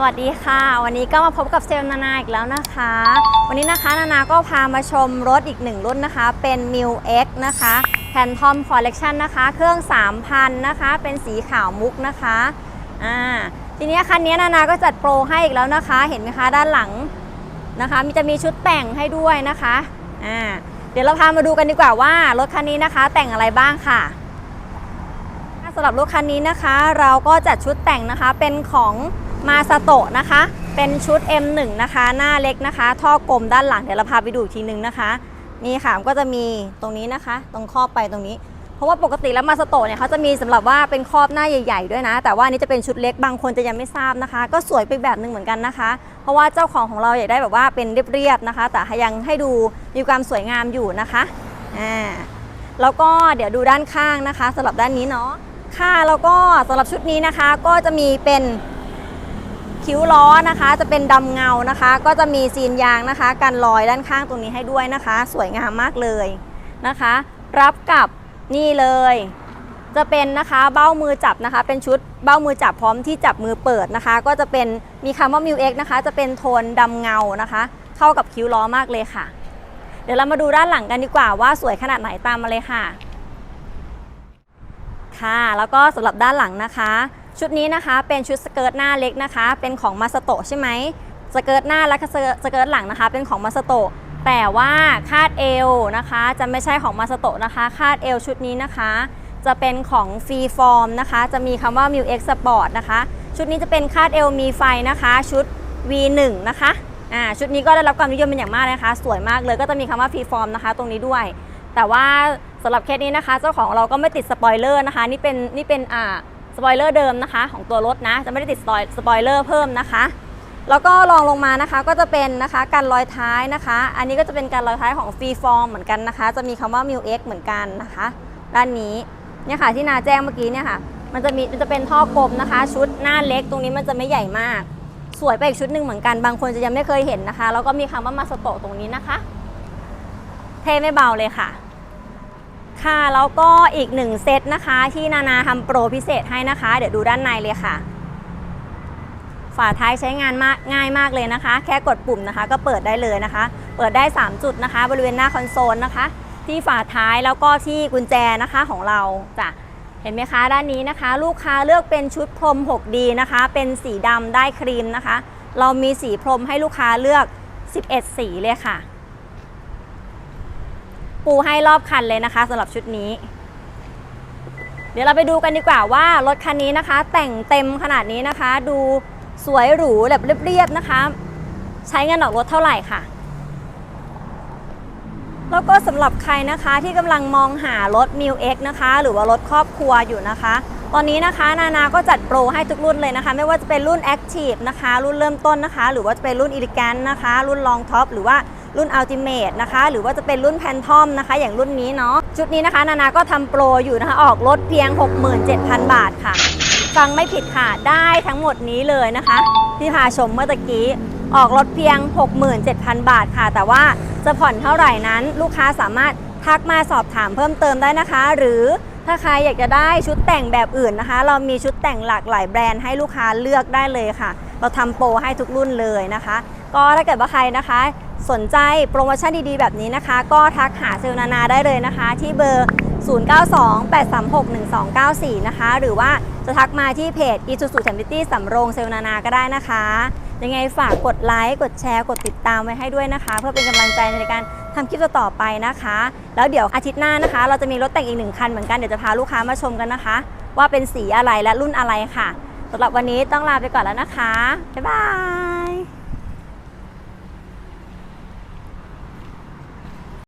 สวัสดีค่ะ วันนี้ก็มาพบกับเซลล์นานาอีกแล้วนะคะ วันนี้นะคะนานาก็พามาชมรถอีกหนึ่งรุ่นนะคะ เป็น m i l X นะคะแพนทอมคอลเลกชันนะคะ เครื่อง 3,000 นะคะ เป็นสีขาวมุกนะคะอ่าทีนี้คันนี้นานาก็จัดโปรให้อีกแล้วนะคะ เห็นไหมคะด้านหลังนะคะมีจะมีชุดแต่งให้ด้วยนะคะอ่าเดี๋ยวเราพามาดูกันดีกว่าว่ารถคันนี้นะคะ แต่งอะไรบ้างค่ะสำหรับรถคันนี้นะคะ เราก็จัดชุดแต่งนะคะเป็นของ มาสโตะนะคะ เป็นชุด M1 นะคะ หน้าเล็กนะคะ ท่อกลมด้านหลังเดี๋ยวเราพาไปดูอีกทีนึงนะคะ นี่ค่ะก็จะมีตรงนี้นะคะ ตรงครอบไปตรงนี้ เพราะว่าปกติแล้วมาสโตะเนี่ยเขาจะมีสำหรับว่าเป็นครอบหน้าใหญ่ ๆ ด้วยนะ แต่ว่านี้จะเป็นชุดเล็กบางคนจะยังไม่ทราบนะคะ ก็สวยไปแบบหนึ่งเหมือนกันนะคะ เพราะว่าเจ้าของของเราอยากได้แบบว่าเป็นเรียบๆนะคะ แต่ยังให้ดูมีความสวยงามอยู่นะคะอ่าแล้วก็เดี๋ยวดูด้านข้างนะคะสำหรับด้านนี้เนาะค่ะแล้วก็สำหรับชุดนี้นะคะก็จะมีเป็น คิ้วล้อนะคะ จะเป็นดำเงานะคะ ก็จะมีซีนยางนะคะกันรอยด้านข้างตรงนี้ให้ด้วยนะคะ สวยงามมากเลยนะคะ รับกับนี่เลย จะเป็นนะคะเบ้ามือจับนะคะ เป็นชุดเบ้ามือจับพร้อมที่จับมือเปิดนะคะ ก็จะเป็นมีคำว่า m ิว X นะคะ จะเป็นโทนดำเงานะคะ เข้ากับคิ้วล้อมากเลยค่ะ เดี๋ยวเรามาดูด้านหลังกันดีกว่าว่าสวยขนาดไหนตามมาเลยค่ะค่ะ แล้วก็สำหรับด้านหลังนะคะ ชุดนี้นะคะเป็นชุดสเกิร์ตหน้าเล็กนะคะ เป็นของมาสโตะใช่ไหมสเกิร์ตหน้าและสเกิร์ตสเกิร์ตหลังนะคะ เป็นของมาสโตะแต่ว่าคาดเอวนะคะ จะไม่ใช่ของมาสโตะนะคะ คาดเอวชุดนี้นะคะ จะเป็นของฟรีฟอร์มนะคะ จะมีคำว่า m i l X Sport นะคะ ชุดนี้จะเป็นคาดเอวมีไฟนะคะ ชุด V1 นะคะอ่าชุดนี้ก็ได้รับความนิยมเป็นอย่างมากนะคะ สวยมากเลยก็จะมีคำว่าฟรีฟอร์มนะคะ ตรงนี้ด้วย แต่ว่าสำหรับเคสนี้นะคะ เจ้าของเราก็ไม่ติดสปอยเลอร์นะคะ นี่เป็นนี่เป็นอ่า สปอยเลอร์เดิมนะคะ ของตัวรถนะ จะไม่ได้ติดสปอยเลอร์เพิ่มนะคะ แล้วก็ลองลงมานะคะก็จะเป็นนะคะการรอยท้ายนะคะ อันนี้ก็จะเป็นการรอยท้ายของฟรีฟอร์มเหมือนกันนะคะ จะมีคำว่า m i l X เหมือนกันนะคะ ด้านนี้เนี่ยค่ะที่นาแจ้งเมื่อกี้เนี่ยค่ะ มันจะมีมันจะเป็นท่อกลมนะคะ ชุดหน้าเล็กตรงนี้มันจะไม่ใหญ่มาก สวยไปอีกชุดหนึ่งเหมือนกัน บางคนจะยังไม่เคยเห็นนะคะ แล้วก็มีคำว่ามาสโตตรงนี้นะคะ เท่ไม่เบาเลยค่ะ ค่ะแล้วก็อีกหนึ่งเซตนะคะที่นานาทำโปรพิเศษให้นะคะ เดี๋ยวดูด้านในเลยค่ะ ฝาท้ายใช้งานมากง่ายมากเลยนะคะ แค่กดปุ่มนะคะ ก็เปิดได้เลยนะคะ เปิดได้ 3 จุดนะคะ บริเวณหน้าคอนโซลนะคะ ที่ฝาท้ายแล้วก็ที่กุญแจนะคะของเราจ้ะเห็นไหมคะด้านนี้นะคะ ลูกค้าเลือกเป็นชุดพรม 6D นะคะ เป็นสีดำได้ครีมนะคะ เรามีสีพรมให้ลูกค้าเลือก 11 สีเลยค่ะ ปูให้รอบคันเลยนะคะสำหรับชุดนี้ เดี๋ยวเราไปดูกันดีกว่าว่ารถคันนี้นะคะ แต่งเต็มขนาดนี้นะคะ ดูสวยหรูแบบเรียบๆนะคะ ใช้เงินออกรถเท่าไหร่ค่ะแล้วก็สำหรับใครนะคะที่กำลังมองหารถ m i l X นะคะ หรือว่ารถครอบครัวอยู่นะคะ ตอนนี้นะคะนานาก็จัดโปรให้ทุกรุ่นเลยนะคะ ไม่ว่าจะเป็นรุ่น Active นะคะ รุ่นเริ่มต้นนะคะ หรือว่าจะเป็นรุ่น Elegant นะคะ รุ่น Long Top หรือว่า รุ่น Ultimate นะคะ หรือว่าจะเป็นรุ่น Phantom นะคะ อย่างรุ่นนี้เนาะชุดนี้นะคะ นานาก็ทำโปรอยู่นะคะ ออกรถเพียง 67,000 บาทค่ะ ฟังไม่ผิดค่ะ ได้ทั้งหมดนี้เลยนะคะ ที่พาชมเมื่อตะกี้ออกรถเพียง 67,000 บาทค่ะ แต่ว่าจะผ่อนเท่าไหร่นั้น ลูกค้าสามารถทักมาสอบถามเพิ่มเติมได้นะคะ หรือถ้าใครอยากจะได้ชุดแต่งแบบอื่นนะคะ เรามีชุดแต่งหลากหลายแบรนด์ให้ลูกค้าเลือกได้เลยค่ะ เราทำโปรให้ทุกรุ่นเลยนะคะ ก็ถ้าเกิดว่าใครนะคะ สนใจโปรโมชั่นดีๆ แบบนี้นะคะ ก็ทักหาเซลนานาได้เลยนะคะ ที่เบอร์ 0928361294 นะคะ หรือว่าจะทักมาที่เพจ i s u z u c h a m p i t y สำโรงเซลลนานาก็ได้นะคะ ยังไงฝากกดไลค์กดแชร์ กดติดตามไว้ให้ด้วยนะคะ เพื่อเป็นกำลังใจในการทำคลิปต่อๆไปนะคะ แล้วเดี๋ยวอาทิตย์หน้านะคะ เราจะมีรถแต่งอีกหนึ่งคันเหมือนกันเดี๋ยวจะพาลูกค้ามาชมกันนะคะ ว่าเป็นสีอะไรและรุ่นอะไรค่ะสำหรับวันนี้ต้องลาไปก่อนแล้วนะคะบ๊ายบาย